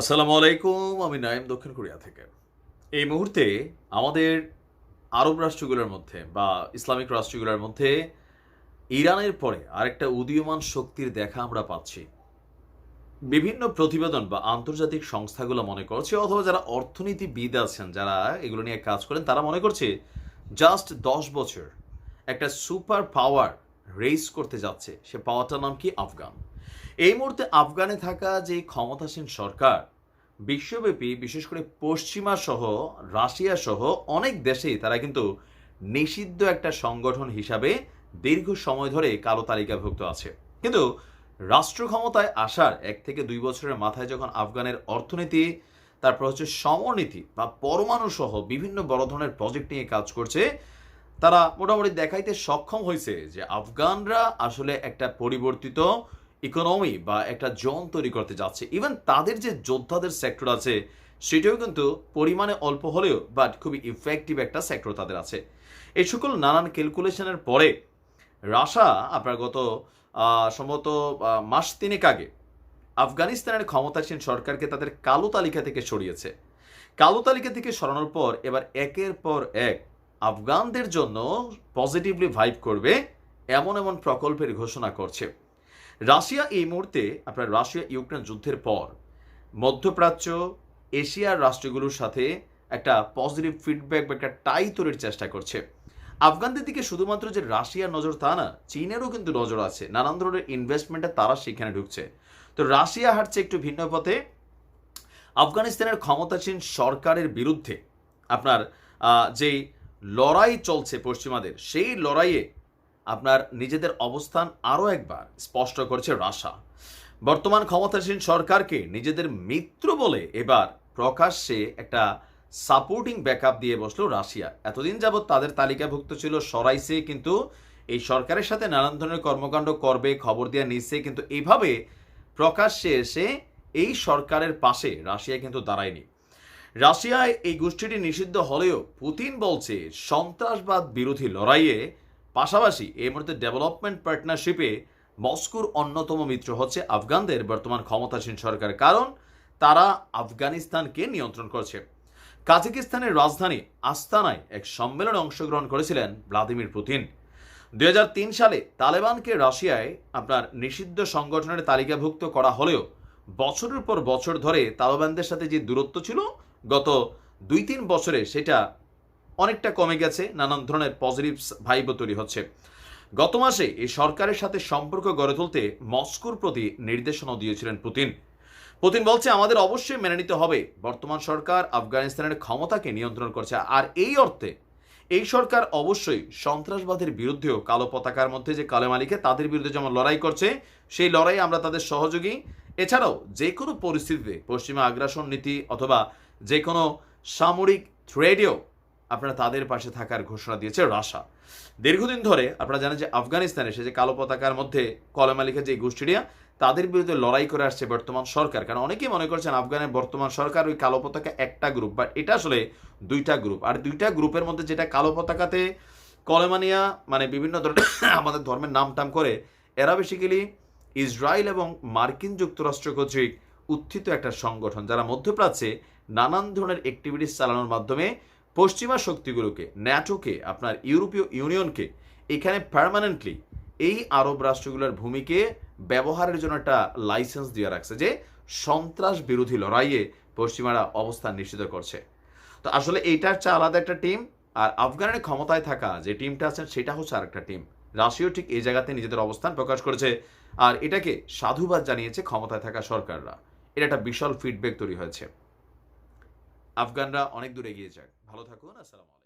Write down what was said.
আসসালামু আলাইকুম, আমি নাইম দক্ষিণ কোরিয়া থেকে। এই মুহূর্তে আমাদের আরব রাষ্ট্রগুলোর মধ্যে বা ইসলামিক রাষ্ট্রগুলোর মধ্যে ইরানের পরে আরেকটা উদীয়মান শক্তির দেখা আমরা পাচ্ছি। বিভিন্ন প্রতিবেদন বা আন্তর্জাতিক সংস্থাগুলো মনে করছে, অথবা যারা অর্থনীতিবিদ আছেন, যারা এগুলো নিয়ে কাজ করেন, তারা মনে করছে জাস্ট দশ বছর একটা সুপার পাওয়ার রেস করতে যাচ্ছে। সে পাওয়ারটার নাম কি? আফগান। এই মুহূর্তে আফগানে থাকা যে ক্ষমতাসীন সরকার, বিশ্বব্যাপী, বিশেষ করে পশ্চিমা সহ, রাশিয়া সহ অনেক দেশেই তারা কিন্তু নিষিদ্ধ একটা সংগঠন হিসাবে দীর্ঘ সময় ধরে কালো তালিকাভুক্ত আছে। কিন্তু রাষ্ট্র ক্ষমতায় আসার এক থেকে দুই বছরের মাথায় যখন আফগানের অর্থনীতি, তারপর হচ্ছে সমরনীতি বা পরমাণু সহ বিভিন্ন বড় ধরনের প্রজেক্ট নিয়ে কাজ করছে, তারা মোটামুটি দেখাইতে সক্ষম হয়েছে যে আফগানরা আসলে একটা পরিবর্তিত ইকোনমি বা একটা জোন তৈরি করতে যাচ্ছে। ইভেন তাদের যে যোদ্ধাদের সেক্টর আছে, সেটাও কিন্তু পরিমাণে অল্প হলেও বাট খুবই ইফেক্টিভ একটা সেক্টর তাদের আছে। এই সকল নানান ক্যালকুলেশনের পরে রাশা আপনার গত সম্ভবত মাস তিনেক আগে আফগানিস্তানের ক্ষমতাসীন সরকারকে তাদের কালো তালিকা থেকে সরিয়েছে। কালো তালিকা থেকে সরানোর পর এবার একের পর এক আফগানদের জন্য পজিটিভলি ভাইব করবে এমন এমন প্রকল্পের ঘোষণা করছে। রাশিয়া এই মুহূর্তে, আপনার রাশিয়া ইউক্রেন যুদ্ধের পর, মধ্যপ্রাচ্য, এশিয়ার রাষ্ট্রগুলোর সাথে একটা পজিটিভ ফিডব্যাক বা একটা টাই তৈরির চেষ্টা করছে। আফগানদের দিকে শুধুমাত্র যে রাশিয়ার নজর তা না, চীনেরও কিন্তু নজর আছে। নানান ধরনের ইনভেস্টমেন্টে তারা সেখানে ঢুকছে। তো রাশিয়া হাঁটছে একটু ভিন্ন পথে। আফগানিস্তানের ক্ষমতাসীন সরকারের বিরুদ্ধে আপনার যেই লড়াই চলছে পশ্চিমাদের, সেই লড়াইয়ে আপনার নিজেদের অবস্থান আরও একবার স্পষ্ট করছে রাশা। বর্তমান ক্ষমতাসীন সরকারকে নিজেদের মিত্র বলে এবার প্রকাশ্যে একটা সাপোর্টিং ব্যাকআপ দিয়ে বসল রাশিয়া। এতদিন যাবৎ তাদের তালিকাভুক্ত ছিল সরাইসে, কিন্তু এই সরকারের সাথে নানান ধরনের কর্মকাণ্ড করবে, খবর দেওয়া নিচ্ছে, কিন্তু এইভাবে প্রকাশ্যে এসে এই সরকারের পাশে রাশিয়া কিন্তু দাঁড়ায়নি। রাশিয়ায় এই গোষ্ঠীটি নিষিদ্ধ হলেও পুতিন বলছে, সন্ত্রাসবাদ বিরোধী লড়াইয়ে পাশাপাশি এই মুহূর্তে ডেভেলপমেন্ট পার্টনারশিপে মস্কোর অন্যতম মিত্র হচ্ছে আফগানদের বর্তমান ক্ষমতাসীন সরকার, কারণ তারা আফগানিস্তানকে নিয়ন্ত্রণ করছে। কাজাকিস্তানের রাজধানী আস্তানায় এক সম্মেলনে অংশগ্রহণ করেছিলেন ভ্লাদিমির পুতিন। দু হাজার তিন সালে তালেবানকে রাশিয়ায় আপনার নিষিদ্ধ সংগঠনের তালিকাভুক্ত করা হলেও বছরের পর বছর ধরে তালেবানদের সাথে যে দূরত্ব ছিল, গত দুই তিন বছরে সেটা অনেকটা কমে গেছে, নানান ধরনের পজিটিভ ভাইব তৈরি হচ্ছে। গত মাসে এই সরকারের সাথে সম্পর্ক গড়ে তুলতে মস্কোর প্রতি নির্দেশনা দিয়েছিলেন পুতিন। পুতিন বলছে, আমাদের অবশ্যই মেনে নিতে হবে। বর্তমান সরকার আফগানিস্তানের ক্ষমতাকে নিয়ন্ত্রণ করছে। আর এই অর্থে, এই সরকার অবশ্যই সন্ত্রাসবাদের বিরুদ্ধেও কালো পতাকার মধ্যে যে কালো মালিকে তাদের বিরুদ্ধে যেমন লড়াই করছে, সেই লড়াই আমরা তাদের সহযোগী। এছাড়াও যে কোনো পরিস্থিতিতে পশ্চিমা আগ্রাসন নীতি অথবা যে কোনো সামরিক থ্রেডেও আপনারা তাদের পাশে থাকার ঘোষণা দিয়েছে রাশা। দীর্ঘদিন ধরে আপনারা জানেন যে আফগানিস্তানে সে যে কালো পতাকার মধ্যে কলমা লিখে যে গোষ্ঠীরা তাদের বিরুদ্ধে লড়াই করে আসছে বর্তমান সরকার। কারণ অনেকেই মনে করছেন আফগানের বর্তমান সরকার ওই কালো পতাকা একটা গ্রুপ বাট এটা আসলে দুইটা গ্রুপ আর দুইটা গ্রুপের মধ্যে যেটা কালো পতাকাতে কলেমানিয়া মানে বিভিন্ন ধরনের আমাদের ধর্মের নাম টাম করে, এরা বেসিক্যালি ইসরায়েল এবং মার্কিন যুক্তরাষ্ট্র কর্তৃক উত্থিত একটা সংগঠন, যারা মধ্যপ্রাচ্যে নানান ধরনের অ্যাক্টিভিটিস চালানোর মাধ্যমে পশ্চিমা শক্তিগুলোকে, ন্যাটোকে, আপনার ইউরোপীয় ইউনিয়নকে, এখানে পারমানেন্টলি এই আরব রাষ্ট্রগুলোর ভূমিকে ব্যবহারের জন্য একটা লাইসেন্স দিয়ে রাখছে যে সন্ত্রাস বিরোধী লড়াইয়ে পশ্চিমারা অবস্থান নিশ্চিত করছে। তো আসলে এইটা হচ্ছে আলাদা একটা টিম আর আফগানের ক্ষমতায় থাকা যে টিমটা আছে সেটা হচ্ছে আরেকটা টিম রাশিয়াও ঠিক এই জায়গাতে নিজেদের অবস্থান প্রকাশ করেছে, আর এটাকে সাধুবাদ জানিয়েছে ক্ষমতায় থাকা সরকাররা। এটা একটা বিশাল ফিডব্যাক তৈরি হয়েছে। আফগানরা অনেক দূরে এগিয়ে যাক। ভালো থাকুন আসসালাম